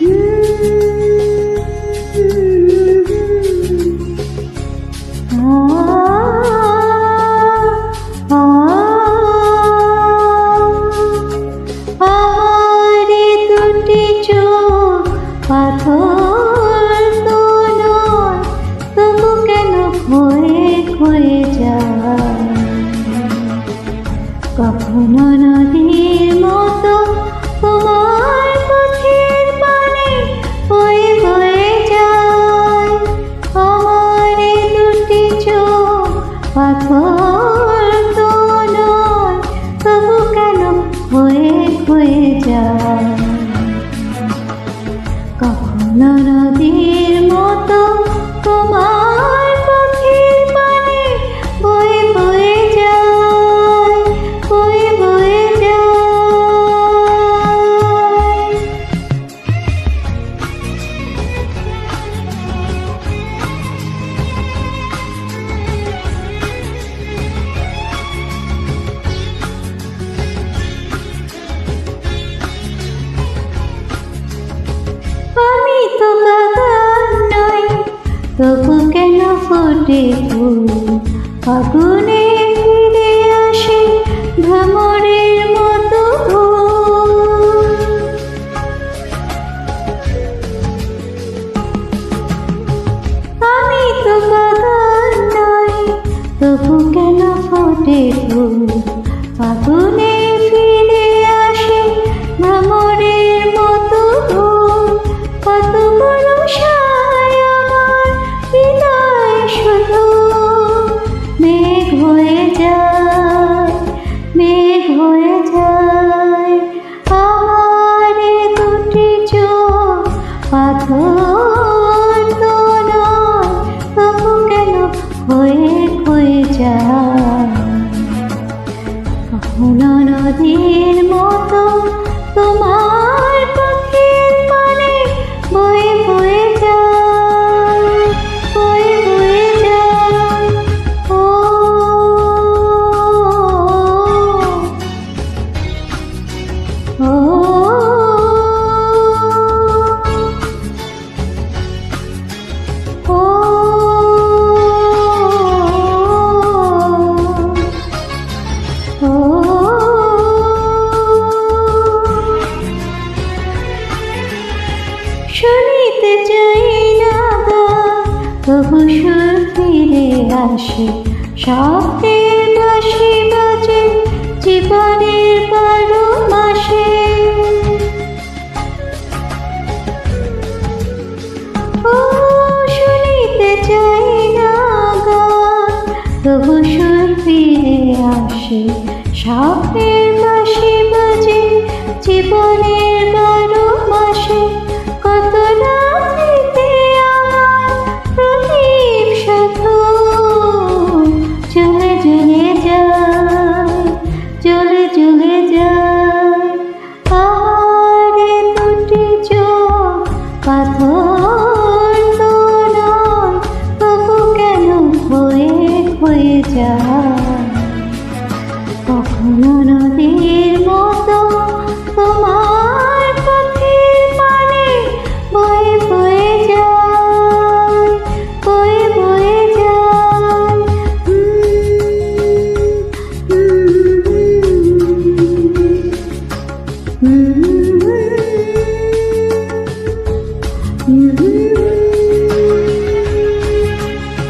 You. নদীর মতো তোমার ফুটে ফুল ফিরে আসে ভ্রমণের মতো আমি তো বাগান নয় তবু কেন ফুটে ফুল নদীর মতো তোমার তবু সুর ফিরে আসে শব্দের বাসে বাজে, জীবনের বারো মাসে শুনিতে চাই না গান, তবু সুর ফিরে আসে শব্দের বাসে বাজে, জীবনের যেন ক্ষয়ে ক্ষয়ে যায়? কখনো নদী